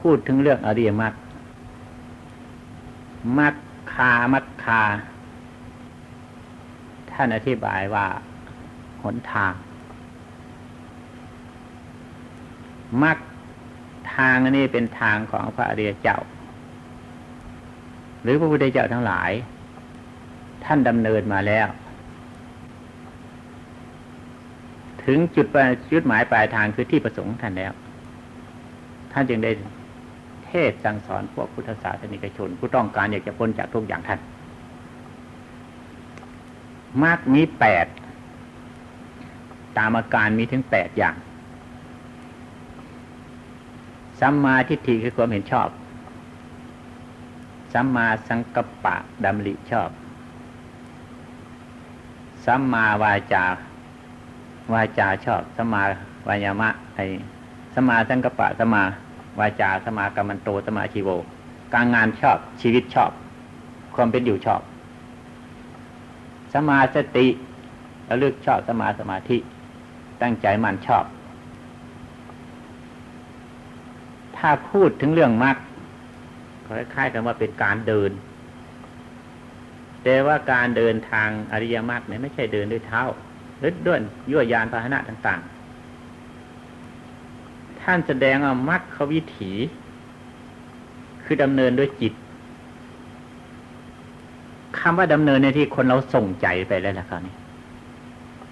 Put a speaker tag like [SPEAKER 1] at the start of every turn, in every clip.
[SPEAKER 1] พูดถึงเรื่องอริยมรรคมรรคามัคคา ท่านอธิบายว่าหนทางมรรคทางนนี้เป็นทางของพระอริยเจ้า หรือพระพุทธเจ้าทั้งหลาย ท่านดำเนินมาแล้ว ถึงจุดจุดหมายปลายทางคือที่ประสงค์ท่านแล้ว ท่านจึงได้ เทศสั่งสอนพวกพุทธศาสนิกชน ผู้ต้องการอยากจะพ้นจากทุกอย่างท่านมากมีแปดตามอาการมีถึงแปดอย่างสัมมาทิฏฐิคือความเห็นชอบสัมมาสังกัปปะดำริชอบสัมมาวาจาวาจาชอบสัมมาวายามะไอสัมมาสังกัปปะสัมมา วาจาสมากรรมโตสมมาชีโว การงานชอบชีวิตชอบ ความเป็นอยู่ชอบ สมาสติระลึกชอบสมาสมาธิ ตั้งใจมันชอบ ถ้าพูดถึงเรื่องมรรคคล้ายๆกันว่าเป็นการเดิน แต่ว่าการเดินทางอริยมรรคเนี่ยไม่ใช่เดินด้วยเท้าหรือด้วยยั่วยานพาหนะต่างๆ ท่านแสดงว่ามรรควิถี คือดำเนินด้วยจิตคำว่าดำเนินในที่คนเราส่งใจไปแล้วล่ะครับนี่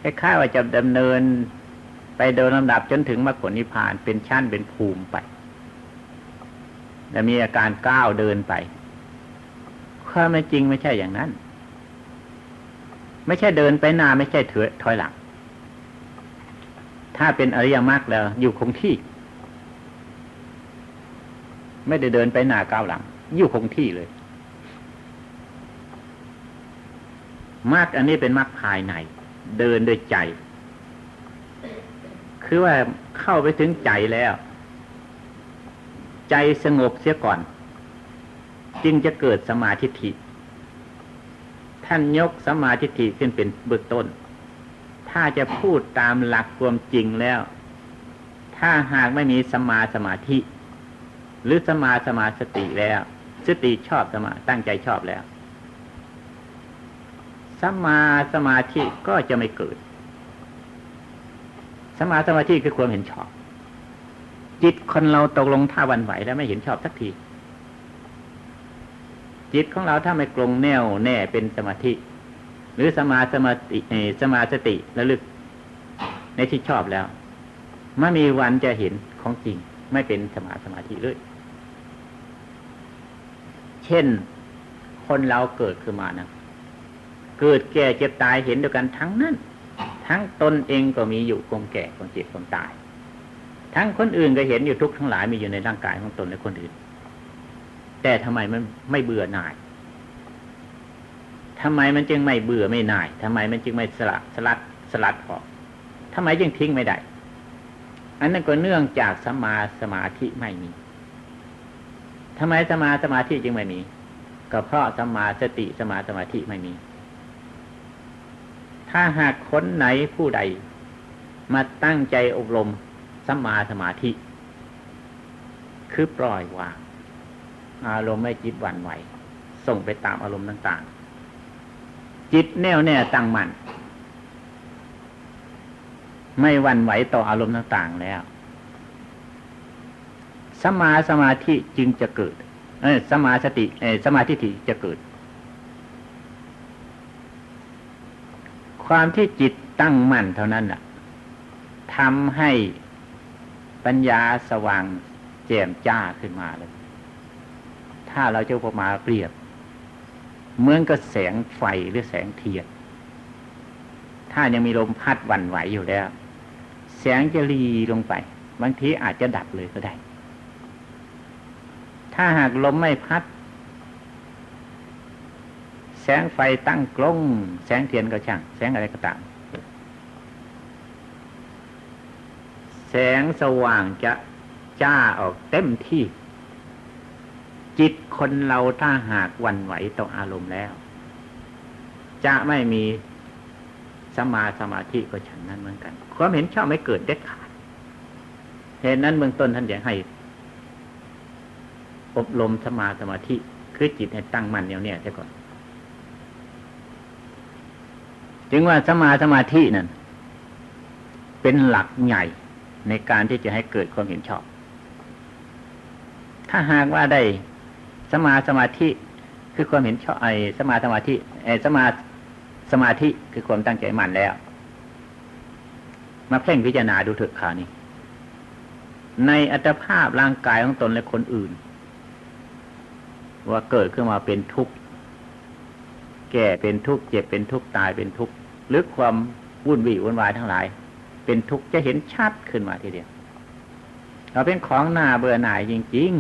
[SPEAKER 1] คล้ายๆว่าจะดำเนินไปโดยลำดับจนถึงมรรคผลนิพพานเป็นชั้นเป็นภูมิไปและมีอาการก้าวเดินไปความจริงไม่ใช่อย่างนั้น ไม่ใช่เดินไปหน้าไม่ใช่ถือถอยหลัง ถ้าเป็นอริยมรรคแล้วอยู่คงที่ ไม่ได้เดินไปหน้าก้าวหลัง อยู่คงที่เลยมรรคอันนี้เป็นมรรคภายใน เดินด้วยใจ คือว่าเข้าไปถึงใจแล้ว ใจสงบเสียก่อน จึงจะเกิดสมาธิิท่านยกสมาธิิขึ้นเป็นเบื้องต้น ถ้าจะพูดตามหลักความจริงแล้ว ถ้าหากไม่มีสมาสมาธิ หรือสมาสมาสติแล้ว สติชอบสมาตั้งใจชอบแล้วสมาสมาธิก็จะไม่เกิด สมาสมาธิคือความเห็นชอบ จิตคนเราตกลงท่าวันไหวแล้วไม่เห็นชอบสักที จิตของเราถ้าไม่กลงแน่วแน่เป็นสมาธิ หรือสมาสมาติสมาสติระลึก ในที่ชอบแล้ว ไม่มีวันจะเห็นของจริง ไม่เป็นสมาสมาธิเลย เช่น คนเราเกิดขึ้นมานะเกิดแก่เจ็บตายเห็นเดียวกันทั้งนั้น ทั้งตนเองก็มีอยู่คงแก่คงเจ็บคงตาย ทั้งคนอื่นก็เห็นอยู่ทุกทั้งหลายมีอยู่ในร่างกายของตนและคนอื่น แต่ทำไมมันไม่เบื่อหน่ายทำไมมันจึงไม่เบื่อไม่หน่ายทำไมมันจึงไม่สลัดสลัดสลัดออกทำไมจึงทิ้งไม่ได้ อันนั้นก็เนื่องจากสมาสมาธิไม่มี ทำไมสมาสมาธิจึงไม่มี ก็เพราะสมาสติสมาสมาธิไม่มี ถ้าหากคนไหนผู้ใด มาตั้งใจอบรมสมมาสมาธิ คือปล่อยวาง อารมณ์ไม่จิตหวั่นไหว ส่งไปตามอารมณ์ต่าง ๆ จิตแน่วแน่ตั้งมัน่นไม่หวั่นไหวต่ออารมณ์ต่าง ๆ แล้ว สมาสมาธิจึงจะเกิดเอสมาสติเอสมาธิถิจะเกิด ความที่จิตตั้งมั่นเท่านั้นน่ะทำให้ปัญญาสว่างแจ่มจ้าขึ้นมาเลย ถ้าเราจะพมาเปรียบ เหมือนกับแสงไฟหรือแสงเทียน ถ้ายังมีลมพัดวันไหวอยู่แล้ว แสงจะรีลงไป บางทีอาจจะดับเลยก็ได้ ถ้าหากลมไม่พัด แสงไฟตั้งกล้องแสงเทียนก็ช่าง แสงอะไรก็ตาม แสงสว่างจะจ้าออกเต็มที่ จิตคนเราถ้าหากวันไหวต่ออารมณ์แล้ว จะไม่มีสมาสมาธิก็ฉันนั้นเหมือนกัน ความเห็นชอบไม่เกิดเด็ดขาดเหตุนั้นเบื้องต้นท่านอยากให้ อบรมสมาสมาธิคือจิตให้ตั้งมั่นเนี่ยเนี่ยใช่ก่อน จึงว่าสมาสมาธินั่นเป็นหลักใหญ่ในการที่จะให้เกิดความเห็นชอบ ถ้าหากว่าได้สมาสมาธิคือความเห็นชอบไอ้สมาสมาธิไอ้สมาสมาธิคือความตั้งใจมั่นแล้ว มาเพ่งพิจารณาดูเถิดข่าวนี้ในอัตภาพร่างกายของตนและคนอื่น ว่าเกิดขึ้นมาเป็นทุกข์แก่เป็นทุกข์เจ็บเป็นทุกข์ตายเป็นทุกข์หรือความวุ่นวี่วุ่นวายทั้งหลาย เป็นทุกข์จะเห็นชัดขึ้นมาทีเดียวเราเป็นของหน้าเบื่อหน่ายจริง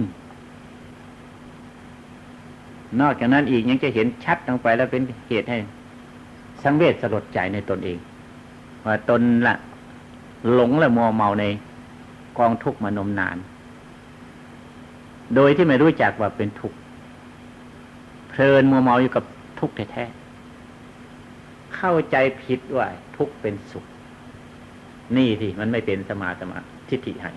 [SPEAKER 1] ๆ นอกจากนั้นอีกยังจะเห็นชัดลงไปแล้วเป็นเหตุให้ สังเวชสลดใจในตนเอง ว่าตนละหลงและมัวเมาในกองทุกข์มานมนาน โดยที่ไม่รู้จักว่าเป็นทุกข์ เพลินมัวเมาอยู่กับทุกข์แท้ๆเข้าใจผิดว่าทุกข์เป็นสุข นี่ที่มันไม่เป็นสมาสมาทิฏฐิให้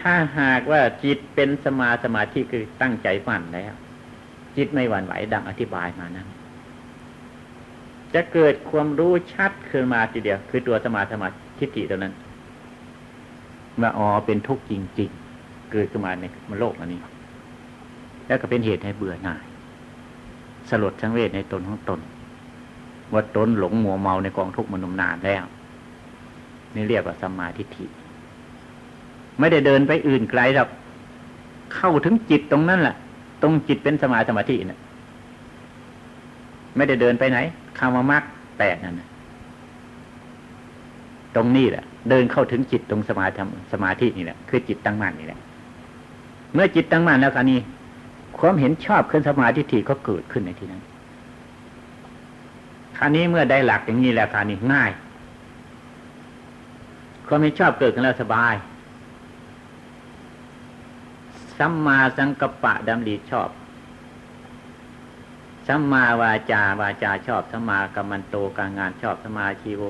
[SPEAKER 1] ถ้าหากว่าจิตเป็นสมาสมาธิคือตั้งใจมั่นแล้ว จิตไม่หวั่นไหวดังอธิบายมานั้น จะเกิดความรู้ชัดขึ้นมาทีเดียว คือตัวสมาสมาทิฏฐิตัวนั้นว่าอ๋อเป็นทุกข์จริง ๆ เกิดขึ้นมาในโลกอันนี้ แล้วก็เป็นเหตุให้เบื่อหน่าย สลดสังเวชในตนของตน ว่าตนหลงมัวเมาในกองทุกข์มานมนานแล้ว นี่เรียกว่าสมาธิฐิ ไม่ได้เดินไปอื่นไกลหรอกเข้าถึงจิตตรงนั้นแหละตรงจิตเป็นสมาสมาธินะ่ะ ไม่ได้เดินไปไหนคำว่ามรรคแปดนั่นนะตรงนี้แหละ เดินเข้าถึงจิตตรงสมาธิสมาธินี่แหละคือจิตตั้งมั่นนี่แหละ เมื่อจิตตั้งมั่นแล้วคราวนี้ ความเห็นชอบขึ้นสมาธิฐิก็เกิดขึ้นในที่นั้นคราวนี้เมื่อได้หลักอย่างนี้แล้วคราวนี้ง่าย ความเห็นชอบเกิดขึ้นแล้วสบายสัมมาสังกัปปะดำริชอบ สัมมาวาจาวาจาชอบ สัมมากัมมันโตการงานชอบสัมมาชีโว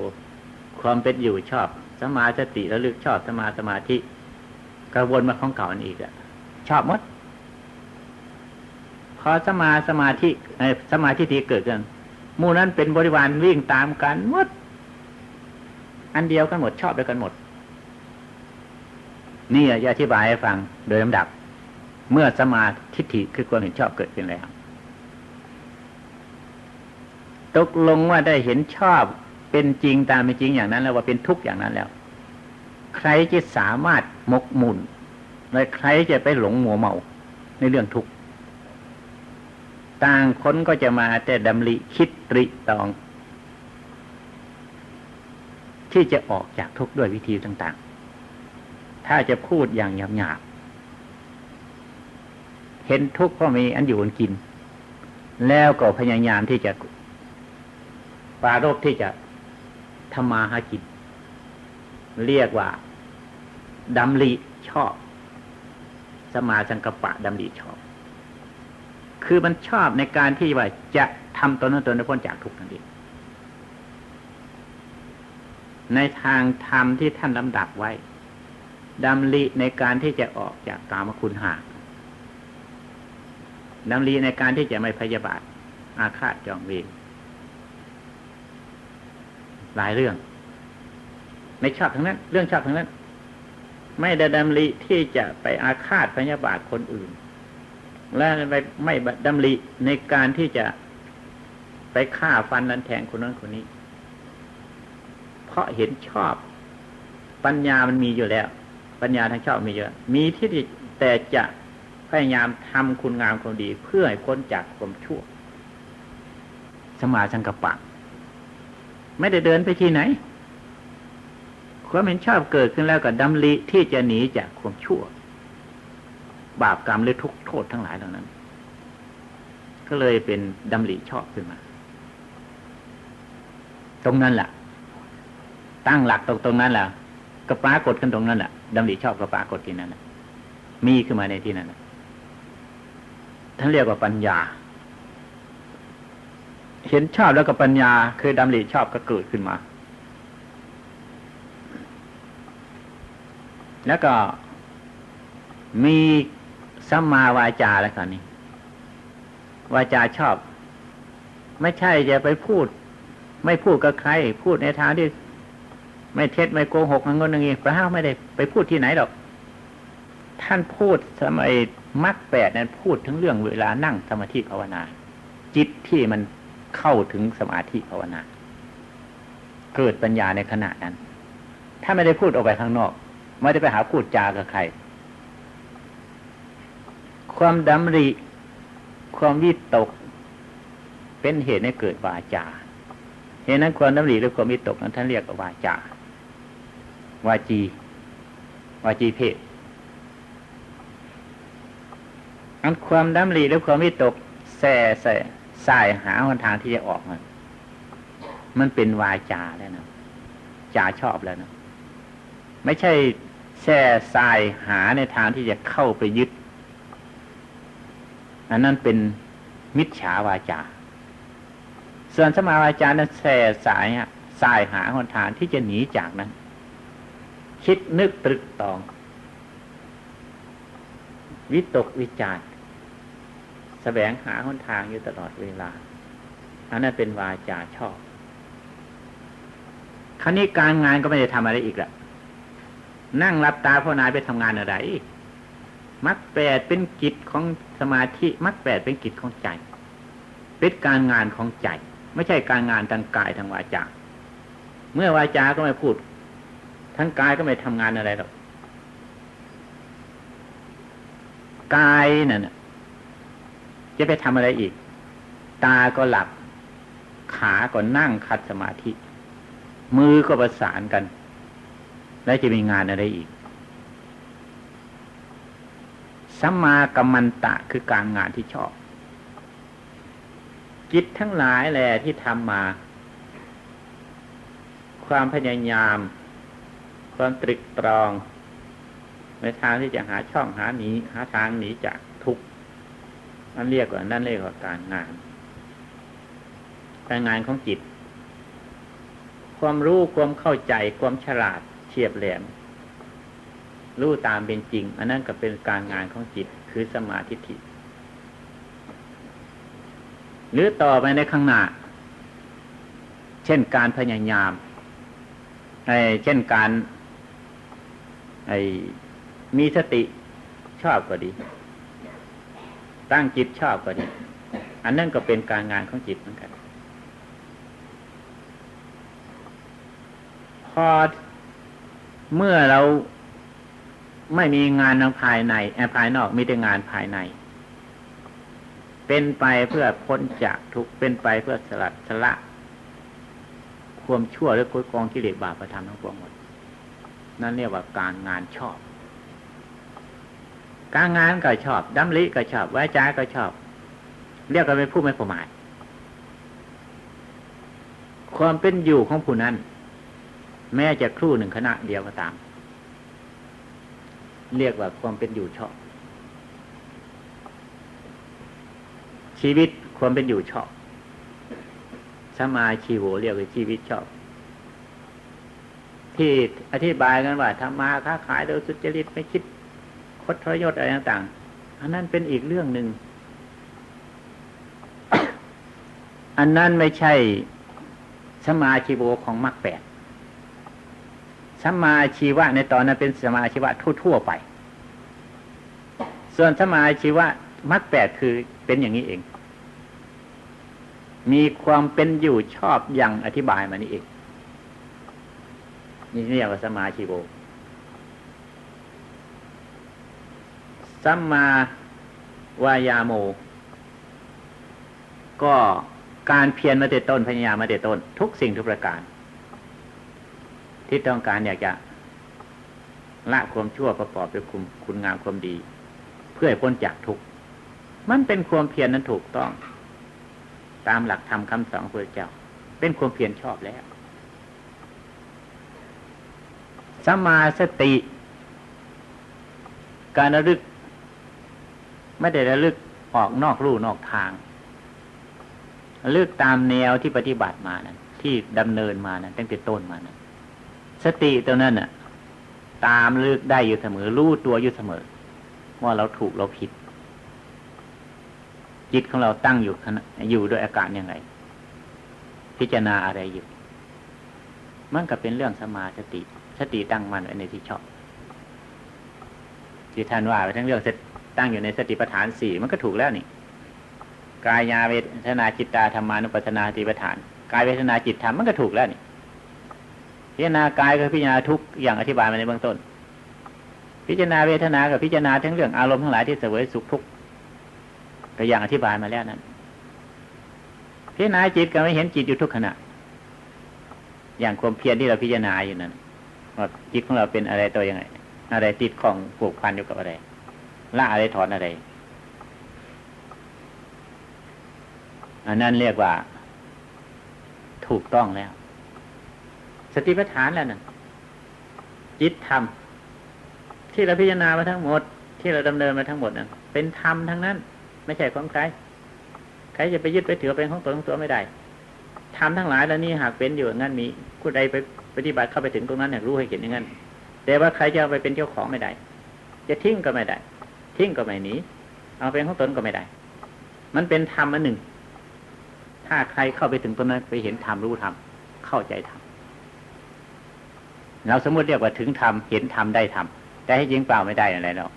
[SPEAKER 1] ความเป็นอยู่ชอบสัมมาสติระลึกชอบสัมมาสมาธิกระวนมาของเก่าอันอีกอะชอบหมด พอสมาสมาธิสมาธิที่เกิดขึ้นมู่นั้นเป็นบริวารวิ่งตามกันหมด อันเดียวกันหมดชอบด้วยกันหมด นี่จะอธิบายให้ฟังโดยลำดับ เมื่อสมาธิฐิคือความเห็นชอบเกิดขึ้นแล้ว ตกลงว่าได้เห็นชอบเป็นจริงตามเป็นจริงอย่างนั้น แล้วว่าเป็นทุกข์อย่างนั้นแล้ว ใครจะสามารถมกมุ่นและใครจะไปหลงหมัวเมาในเรื่องทุกข์ ต่างคนก็จะมาแต่ดำริคิดตริตอง ที่จะออกจากทุกข์ด้วยวิธีต่างๆ ถ้าจะพูดอย่างหยาบๆเห็นทุกข์เพราะมีอันอยู่อันกิน แล้วก็พยายามที่จะปารบที่จะทำมาหากินเรียกว่าดำริชอบ สมาสังกปะดำริชอบ คือมันชอบในการที่ว่าจะทำตนนั้นตนนั้นพ้นจากทุกข์นั่นเองในทางธรรมที่ท่านลำดับไว้ดำริในการที่จะออกจากกามคุณหาดำริในการที่จะไม่พยาบาท อาฆาตจองเวรหลายเรื่อง ไม่ชอบทั้งนั้น เรื่องชอบทั้งนั้น ไม่ได้ดำริที่จะไปอาฆาตพยาบาทคนอื่น และไม่ไม่ดำริในการที่จะไปฆ่าฟันนันแทงคนนั้นคนนี้ เพราะเห็นชอบ ปัญญามันมีอยู่แล้ว ปัญญาทางชอบมีเยอะ มีที่แต่จะพยายามทำคุณงามความดี เพื่อให้พ้นจากความชั่ว สมาสังกปะ ไม่ได้เดินไปที่ไหนความเห็นชอบเกิดขึ้นแล้วก็ดำริที่จะหนีจากความชั่ว บาปกรรมหรือทุกโทษทั้งหลายเหล่านั้น ก็เลยเป็นดำริชอบขึ้นมา ตรงนั้นแหละตั้งหลักตรงตรงนั้นแหละก็ปรากฏขึ้นตรงนั้นแหละดำริชอบก็ปรากฏที่นั้นมีขึ้นมาในที่นั้นท่านเรียกว่าปัญญา เห็นชอบแล้วก็ปัญญาคือดำริชอบก็เกิดขึ้นมา แล้วก็มี สัมมาวาจาแล้วกันนี่วาจาชอบ ไม่ใช่จะไปพูด ไม่พูดกับใคร พูดในทางที่ไม่เท็จไม่โกหกนั่นนั่นนี่พระห้าไม่ได้ไปพูดที่ไหนหรอก ท่านพูดสมัยมรรคแปดนั้นพูดถึงเรื่องเวลานั่งสมาธิภาวนา จิตที่มันเข้าถึงสมาธิภาวนา เกิดปัญญาในขณะนั้น ถ้าไม่ได้พูดออกไปข้างนอก ไม่ได้ไปหาพูดจากับใคร ความดำริ ความวิตก เป็นเหตุให้เกิดวาจาเหตุนั้นความดำริหรือความวิตกนั้นท่านเรียกว่าวาจา วาจี วาจีเพศอันความดำริหรือความวิตกแส่ใส่สายหาหนทางที่จะออกมันมันเป็นวาจาแล้วนะจาชอบแล้วนะไม่ใช่แช่สายหาในทางที่จะเข้าไปยึด อันนั้นเป็นมิจฉาวาจา ส่วนสมาวาจานั้นแส่สายสายหาหนทางที่จะหนีจากนั้น คิดนึกตรึกตอง วิตกวิจารแสวงหาหนทางอยู่ตลอดเวลา อันนั้นเป็นวาจาชอบ คราวนี้การงานก็ไม่ได้ทำอะไรอีกละนั่งรับตาพ่อนายไปทำงานอะไร มักแปดเป็นกิจของสมาธิมักแปดเป็นกิจของใจ เป็นการงานของใจ ไม่ใช่การงานทางกายทางวาจา เมื่อวาจาก็ไม่พูดทั้งกายก็ไม่ทำงานอะไรหรอกกายนั่นจะไปทำอะไรอีก ตาก็หลับ ขาก็นั่งคัดสมาธิ มือก็ประสานกัน แล้วจะมีงานอะไรอีก สัมมากัมมันตะคือการงานที่ชอบจิตทั้งหลายแหละที่ทำมา ความพยายาม ความตรึกตรอง ในทางที่จะหาช่องหาหนีหาทางหนีจากทุกข์นั่นเรียกว่านั่นเรียกว่าการงาน การงานของจิต ความรู้ความเข้าใจความฉลาดเฉียบแหลม รู้ตามเป็นจริง อันนั้นก็เป็นการงานของจิตคือสมาธิิหรือต่อไปในข้างหน้า เช่นการพยายามเช่นการมีสติชอบก็ดี ตั้งจิตชอบก็ดี อันนั้นก็เป็นการงานของจิตเหมือนกัน พอเมื่อเรา ไม่มีงานทางภายในแอภายนอกมีแต่งานภายใน เป็นไปเพื่อพ้นจากทุกเป็นไปเพื่อสลัดสละความชั่วหรือกุกองกิเลสบาปประทานทั้งปวงหมด นั่นเรียกว่าการงานชอบ การงานก็ชอบดำริก็ชอบวาจาก็ชอบ เรียกกันเป็นผู้ไม่ประมาทความเป็นอยู่ของผู้นั้น แม้จะครู่หนึ่งขณะเดียวก็ตาม เรียกว่าความเป็นอยู่ชอบ ชีวิตความเป็นอยู่ชอบสมาชีโวเรียกว่าชีวิตชอบ ที่อธิบายกันว่าทำมาค้าขายโดยสุจริตไม่คิดคดทรยศอะไรต่างๆ อันนั้นเป็นอีกเรื่องหนึ่ง อันนั้นไม่ใช่สมาชีวของมรรคแปด สมาชีวะในตอนนั้นเป็นสมาชีวะทั่วๆไป ส่วนสมาชีวะมรรคแปดคือเป็นอย่างนี้เอง มีความเป็นอยู่ชอบอย่างอธิบายมานี่เอง นี่เรียกว่าสมาชีโวสัมมาวายาโม ก็การเพียรมาเตต้นพยายามมาเตต้น ทุกสิ่งทุกประการ ที่ต้องการอยากจะละความชั่วประกอบด้วยคุณคุณงามความดี เพื่อพ้นจากทุกข์มันเป็นความเพียรนั้นถูกต้อง ตามหลักธรรมคำสอนพระเจ้า เป็นความเพียรชอบแล้วสมาสติ การระลึก ไม่ได้ระลึกออกนอกรูนอกทางระลึกตามแนวที่ปฏิบัติมานั้นที่ดำเนินมานั้นตั้งแต่ต้นมานั้น สติตัวนั้นน่ะ ตามลึกได้อยู่เสมอ รู้ตัวอยู่เสมอ ว่าเราถูกเราผิด จิตของเราตั้งอยู่อยู่ด้วยอาการย่างไรพิจารณาอะไรอยู่ มันก็เป็นเรื่องสมาสติ สติตั้งมันไว้ในที่ชอบที่ท่านว่าไปทั้งเรื่องตั้งอยู่ในสติปัฏฐานสี่มันก็ถูกแล้วนี่กายาเวทนาจิตตาธรรมานุปัสนาติปัฏฐานกายเวทนาจิตธรรมมันก็ถูกแล้วนี่ พิจารณากายก็พิจารณาทุกอย่างอธิบายมาในเบื้องต้น พิจารณาเวทนากับพิจารณาทั้งเรื่องอารมณ์ทั้งหลายที่เสวยสุขทุกข์ก็อย่างอธิบายมาแล้วนั้น พิจารณาจิตก็ไม่เห็นจิตอยู่ทุกขณะ อย่างความเพียรที่เราพิจารณาอยู่นั้นว่าจิตของเราเป็นอะไรตัวยังไง อะไรติดของผูกพันอยู่กับอะไรละอะไรถอนอะไร อันนั้นเรียกว่า ถูกต้องแล้ว สติปัฏฐานแล้วนะจิตธรรม ที่เราพิจารณามาทั้งหมด ที่เราดำเนินมาทั้งหมดนะเป็นธรรมทั้งนั้น ไม่ใช่ของใครใครจะไปยึดไปถือเป็นของตนของตัวไม่ได้ธรรมทั้งหลายแล้วนี่หากเป็นอยู่งั้นมีผู้ใดไปปฏิบัติเข้าไปถึงตรงนั้นเนี่ยรู้ให้เห็นอย่างนั้นแต่ว่าใครจะไปเป็นเจ้าของไม่ได้ จะทิ้งก็ไม่ได้ ทิ้งก็ไม่หนีเอาเป็นของตนก็ไม่ได้ มันเป็นธรรมอันหนึ่ง ถ้าใครเข้าไปถึงตรงนั้นไปเห็นธรรมรู้ธรรมเข้าใจธรรม เราสมมติเรียกว่าถึงธรรมเห็นธรรมได้ธรรมแต่ให้ยิงเปล่าไม่ได้อะไรหรอก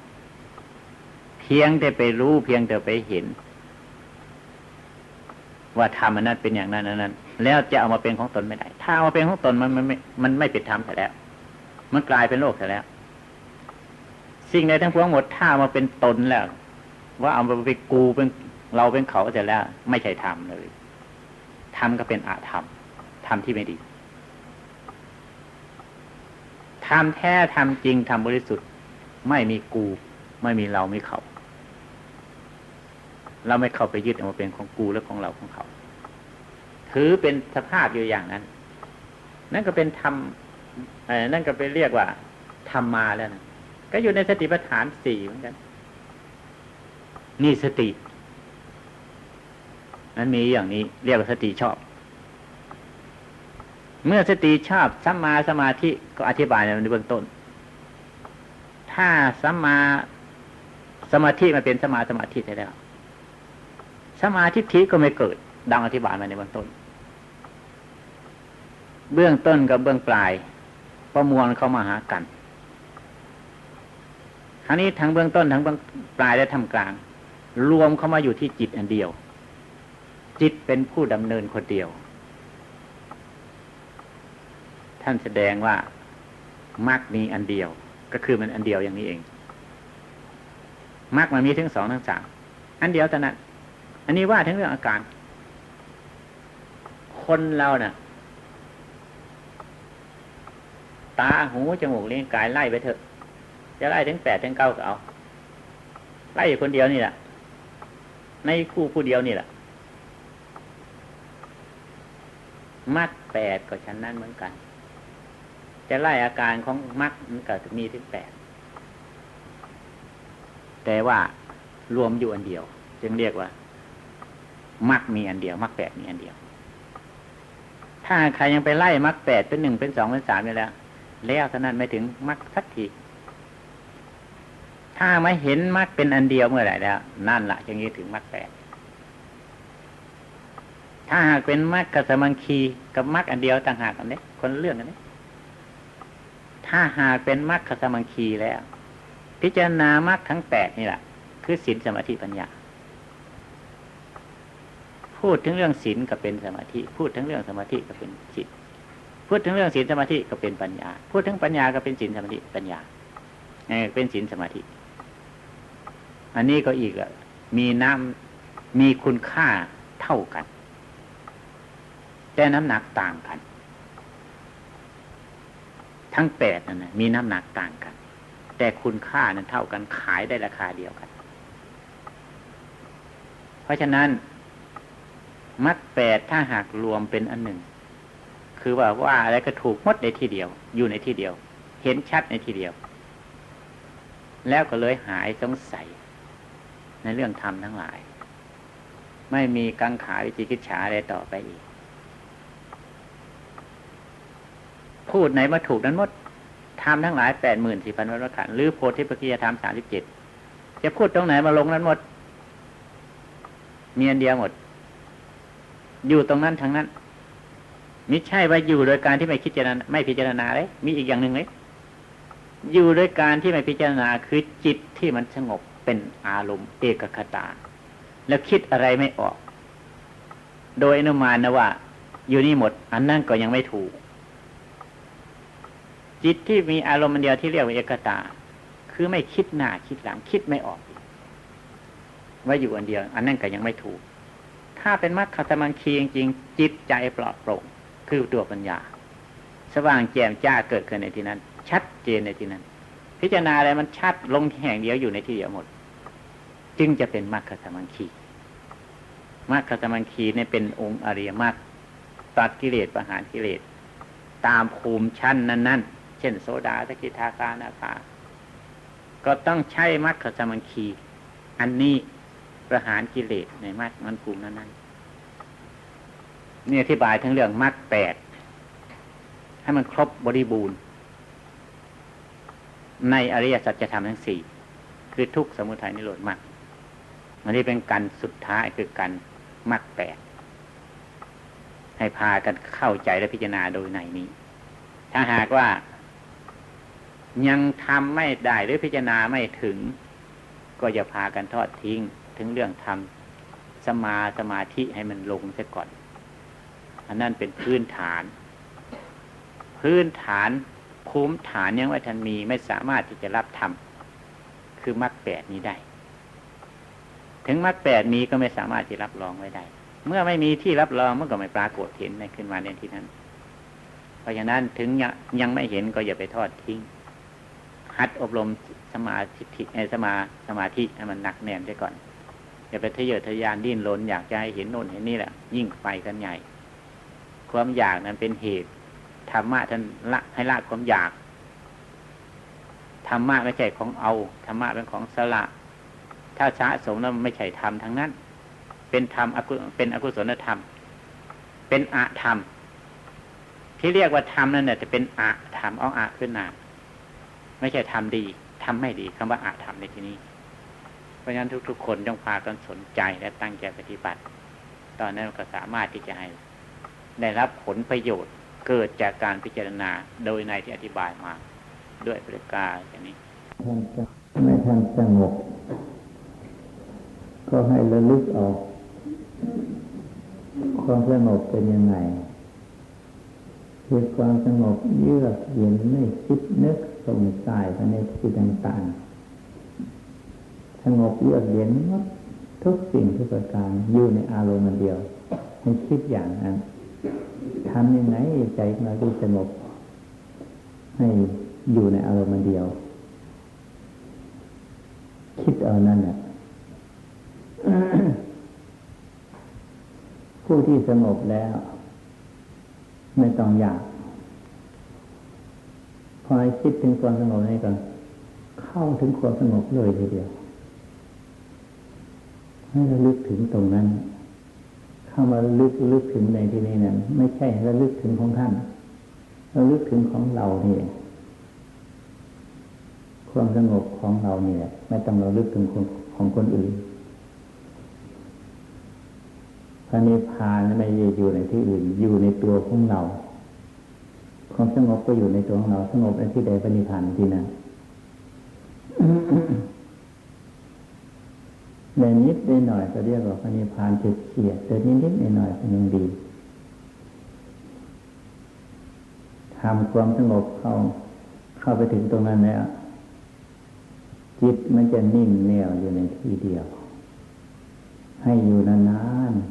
[SPEAKER 1] เพียงแต่ไปรู้เพียงแต่ไปเห็น ว่าธรรมอันนั้นเป็นอย่างนั้นนั้น แล้วจะเอามาเป็นของตนไม่ได้ ถ้าเอามาเป็นของตนมันมันไม่มันไม่เป็นธรรมแต่แล้ว มันกลายเป็นโลกแต่แล้ว สิ่งใดทั้งปวงหมดถ้ามาเป็นตนแล้ว ว่าเอามาไปกูเป็นเราเป็นเขาเสร็จแล้ว ไม่ใช่ธรรมเลยธรรมก็เป็นอาธรรมธรรมที่ไม่ดี ธรรมแท้ธรรมจริงธรรมบริสุทธิ์ ไม่มีกู ไม่มีเราไม่เขาเราไม่เข้าไปยึดเอามาเป็นของกูและของเราของเขา ถือเป็นสภาพอยู่อย่างนั้น นั่นก็เป็นธรรมนั่นก็เป็นเรียกว่าธรรมมาแล้วนะก็อยู่ในสติปัฏฐานสี่เหมือนกัน นี่สติมันมีอย่างนี้ เรียกว่าสติชอบ เมื่อสติชอบสัมมาสมาธิก็อธิบายในเบื้องต้น ถ้าสัมมาสมาธิมาเป็นสมาสมาธิได้แล้ว สมาธิทิก็ไม่เกิด ดังอธิบายมาในเบื้องต้น เบื้องต้นกับเบื้องปลายประมวลเข้ามาหากันทั้งนี้ทั้งเบื้องต้นทั้งเบื้องปลายและทำกลาง รวมเข้ามาอยู่ที่จิตอันเดียว จิตเป็นผู้ดำเนินคนเดียว ท่านแสดงว่ามรรคมีอันเดียว ก็คือมันอันเดียวอย่างนี้เองมรรคมันมีถึงสองทั้งสามอันเดียวแต่นั้นอันนี้ว่าถึงเรื่องอาการ คนเราเนะ่ะ ตาหูจมูกเลี้ยงกายไล่ไปเถอะ จะไล่ถึงแปดถึงเก้าก็เอาไล่อยู่คนเดียวนี่แหละในคู่ผู้เดียวนี่แหละมัดแปดก็ฉันนั้นเหมือนกัน จะไล่อาการของมัดมันก็มีถึงแปดแต่ว่ารวมอยู่อันเดียว จึงเรียกว่ามักมีอันเดียวมักแปดมีอันเดียว ถ้าใครยังไปไล่มักแปดเป็นหนึ่งเป็นสองเป็นสามอยู่แล้ว แล้วเท่านั้นไม่ถึงมักสักทีถ้าไม่เห็นมรรคเป็นอันเดียวเมื่อไหร่แล้ว นั่นละจึงนี้ถึงมรรคแปดถ้าหากเป็นมรรคกับสมังคีกับมรรคอันเดียวต่างหากกันเนี่ยคนเรื่องกันเนี่ย ถ้าหากเป็นมรรคสมังคีแล้ว พิจารณามรรคทั้งแปดนี่แหละคือศีลสมาธิปัญญา พูดถึงเรื่องศีลก็เป็นสมาธิ พูดถึงเรื่องสมาธิก็เป็นจิต พูดถึงเรื่องศีลสมาธิก็เป็นปัญญา พูดถึงปัญญาก็เป็นศีลสมาธิปัญญาเป็นศีลสมาธิ อันนี้ก็อีกอะมีน้ำมีคุณค่าเท่ากัน แต่น้ำหนักต่างกัน ทั้งแปดนั่นนะมีน้ำหนักต่างกัน แต่คุณค่านั้นเท่ากันขายได้ราคาเดียวกัน เพราะฉะนั้นมัดแปดถ้าหากรวมเป็นอันหนึ่ง คือว่าว่าอะไรก็ถูกมดในที่เดียว อยู่ในที่เดียว เห็นชัดในที่เดียว แล้วก็เลยหายสงสัย ในเรื่องธรรมทั้งหลาย ไม่มีกังขาวิจิกิจฉาอะไรต่อไปอีก พูดไหนมาถูกนั้นหมดธรรมทั้งหลายแปดหมื่นสี่พันวัฏขันหรือโพธิปัจจยธรรมสามสิบเจ็ดจะพูดตรงไหนมาลงนั้นหมด มีอันเดียวหมด อยู่ตรงนั้นทั้งนั้นมิใช่ว่าอยู่โดยการที่ไม่คิดจารณาไม่พิจารณาเลย มีอีกอย่างหนึ่งเลยอยู่โดยการที่ไม่พิจารณาคือจิตที่มันสงบเป็นอารมณ์เอกคตา แล้วคิดอะไรไม่ออก โดยอนุมานนะว่า อยู่นี่หมด อันนั้นก็ยังไม่ถูก จิตที่มีอารมณ์เดียวที่เรียกว่าเอกตา คือไม่คิดหน้าคิดหลังคิดไม่ออกว่าอยู่อันเดียว อันนั้นก็ยังไม่ถูก ถ้าเป็นมรรคสมังคีจริงๆจิตใจปลอดโปร่งคือตัวปัญญา สว่างแจ่มจ้าเกิดขึ้นในที่นั้น ชัดเจนในที่นั้น พิจารณาอะไรมันชัดลงแห่งเดียวอยู่ในที่เดียวหมด จึงจะเป็นมรรคสมังคีมรรคสมังคีเนี่ยเป็นองค์อริยมรรคตัดกิเลสประหารกิเลส ตามภูมิชั้นนั้น ๆ เช่นโซดาสกิทาคานาคาก็ต้องใช้มรรคสมังคี อันนี้ประหารกิเลสในมรรคมันภูมินั้นๆนี่อธิบายทั้งเรื่องมรรคแปดให้มันครบบริบูรณ์ ในอริยสัจธรรมทั้งสี่คือทุกสมุทัยนิโรธมรรคอันนี้เป็นการสุดท้ายคือการมรรคแปดให้พากันเข้าใจและพิจารณาโดยในนี้ ถ้าหากว่า ยังทำไม่ได้หรือพิจารณาไม่ถึง ก็จะพากันทอดทิ้งถึงเรื่องทำสมาสมาธิให้มันลงซะก่อน อันนั้นเป็นพื้นฐาน พื้นฐานภูมิฐานยังว่ท่านมีไม่สามารถที่จะรับทำคือมรรคแปดนี้ได้ ถึงมรรคแปดมีก็ไม่สามารถที่รับรองไว้ได้ เมื่อไม่มีที่รับรองมันก็ไม่ปรากฏเห็นในขึ้นมาในที่นั้น เพราะฉะนั้นถึงยังไม่เห็นก็อย่าไปทอดทิ้ง หัดอบรมสมาธิสมาสมาธิให้มันหนักแน่นไว้ก่อนอย่าไปทะเยอทะยานดิ้นรนอยากจะให้เห็นโน่นเห็นนี่แหละ ยิ่งไปกันใหญ่ ความอยากนั้นเป็นเหตุธรรมะท่านละให้ละความอยากธรรมะไม่ใช่ของเอาธรรมะเป็นของสละ ถ้าสะสมแล้วไม่ใช่ธรรมทั้งนั้น เป็นธรรมเป็นอกุศลธรรม เป็นอะธรรม ที่เรียกว่าธรรมนั่นเนี่ยจะเป็นอะธรรมเอาอะขึ้นหนา ไม่ใช่ธรรมดีทำไม่ดีคำว่าอะธรรมในที่นี้ เพราะฉะนั้นทุก ๆ คนต้องพากันสนใจและตั้งใจปฏิบัติ ตอนนั้นก็สามารถที่จะให้ได้รับผลประโยชน์เกิดจากการพิจารณาโดยในที่อธิบายมา ด้วยประการอย่างนี้
[SPEAKER 2] ไม่ทันสงบก็ให้ระลึกออก ความสงบเป็นยังไงคือความสงบเยือกเย็นไม่คิดนึก สงสัยภายในที่ต่างๆสงบเยือกเย็นทุกสิ่งทุกประการอยู่ในอารมณ์เดียวให้คิดอย่างนั้นทำยังไงใจของเราจะสงบให้อยู่ในอารมณ์เดียว คิดเอานั่นแหละผู้ที่สงบแล้ว ไม่ต้องอยาก พอคิดถึงความสงบนี้ก่อนเข้าถึงความสงบเลยทีเดียว ให้ระลึกถึงตรงนั้น เข้ามาลึกลึกถึงในที่นี้นั้นไม่ใช่ระลึกถึงของท่านระลึกถึงของเราเนี่ยความสงบของเราเนี่ย ไม่ต้องระลึกถึงของของคนอื่นพระนิพพานไม่ได้อยู่ในที่อื่น อยู่ในตัวของเรา ความสงบก็อยู่ในตัวของเราสงบในที่ใดพระนิพพานที่นั่นในนิดในหน่อยก็เรียกว่าพระนิพพานเฉียดแต่นิดนิดในหน่อยเป็นยังดีทำความสงบเข้า เข้าไปถึงตรงนั้นแล้วจิตมันจะนิ่งแน่วอยู่ในที่เดียว ให้อยู่นานๆ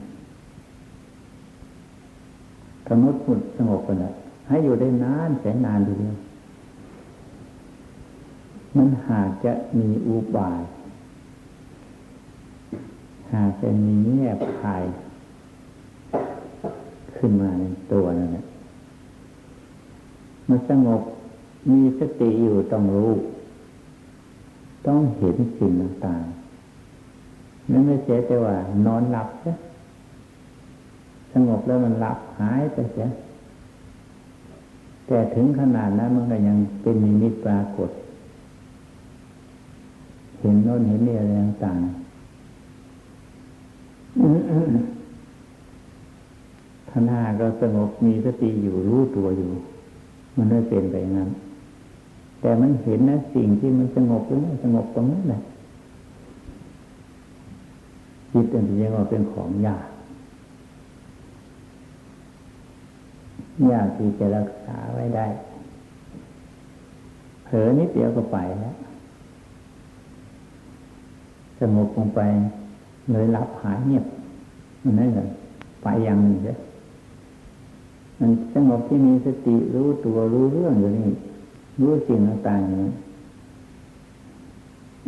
[SPEAKER 2] สมมติพุดสงบกันละ ให้อยู่ได้นานแสนนานทีเดียวมันหากจะมีอุบาย หากจะมีแง่ภาย ขึ้นมาในตัวนั่นแหละมันสงบมีสติอยู่ต้องรู้ ต้องเห็นสิ่งต่างๆนั่นไม่ใช่แต่ว่านอนหลับใช่สงบแล้วมันหลับหายไปเสีย แต่ถึงขนาดนั้นมันก็ยังเป็นนิมิตปรากฏ เห็นโน้นเห็นนี่อะไรต่างๆท่านาก็สงบมีสติอยู่รู้ตัวอยู่ มันไม่เป็นไปงั้น แต่มันเห็นนะสิ่งที่มันสงบหรือไม่สงบตรงนั้นแหละจิตอันนี้ว่าเป็นของยาก ยากที่จะรักษาไว้ได้ เผลอนิดเดียวก็ไปแล้วสงบลงไปเลยรับหายเงียบมันนั่นเลยไปอย่างหนึ่งเลยมันสงบที่มีสติรู้ตัวรู้เรื่องอยู่นี่รู้สิ่งต่างๆอย่างนี้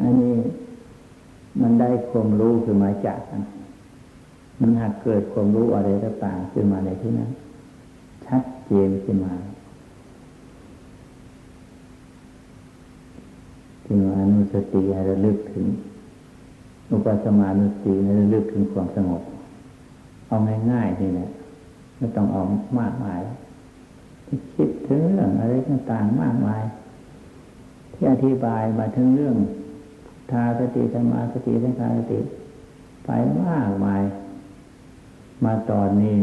[SPEAKER 2] อันนี้มันได้ความรู้ขึ้นมาจากมันหากเกิดความรู้อะไรต่างๆขึ้นมาในที่นั้น เจนขึ้นมาจึงอนุสติให้ระลึกถึง อุปสมานุสติให้ระลึกถึงความสงบ เอาง่ายๆนี่แหละไม่ต้องเอามากมายคิดถึงเรื่องอะไรต่างๆมากมาย ที่อธิบายมาถึงเรื่องทาสติธรรมาสติสังขาสติไปมากมาย มาตอนนี้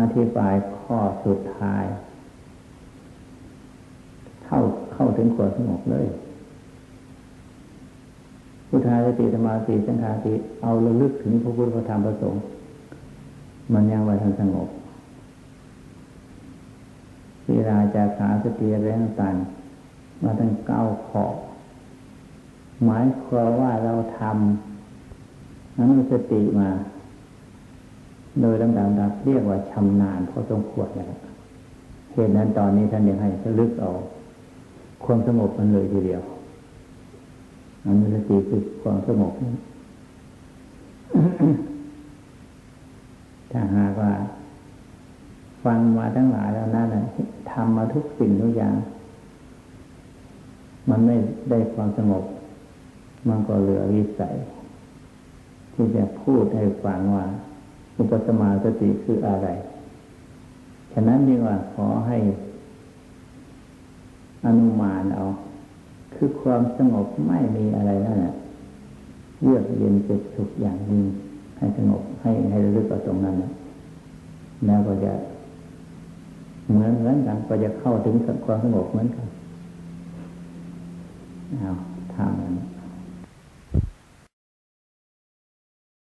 [SPEAKER 2] อธิบาย ข้อสุดท้ายเข้าเข้าถึงความสงบเลยพุทธาสติธรรมาสติสังขาสติเอาระลึกถึงพระพุทธธรรมพระสงฆ์มันยังไว้ทันสงบเวลาจากขาสติอะไรต่างๆมาทั้งเก้าขอหมายความว่าเราทำนั้นสติมา โดยลำดับเรียกว่าชำนาญพอสมควรนะครับเหตุนั้นตอนนี้ท่านยังให้ระลึกเอาความสงบมันเลยทีเดียวอันนี้สติคือความสงบถ้าหากว่า ฟังมาทั้งหลายแล้วนั่นทำมาทุกสิ่งทุกอย่าง มันไม่ได้ความสงบ มันก็เหลือวิสัย ที่จะพูดให้ฟังว่า อุปสมาสติคืออะไร ฉะนั้นนี่ว่าขอให้อนุมานเอา คือความสงบไม่มีอะไรนั่นแหละเยือกเย็นเป็นสุขอย่างยิ่งให้สงบให้ให้ระลึกเอาตรงนั้นแล้วก็จะเหมือนเหมือนกันก็จะเข้าถึงความสงบเหมือนกันเอาทางนั้น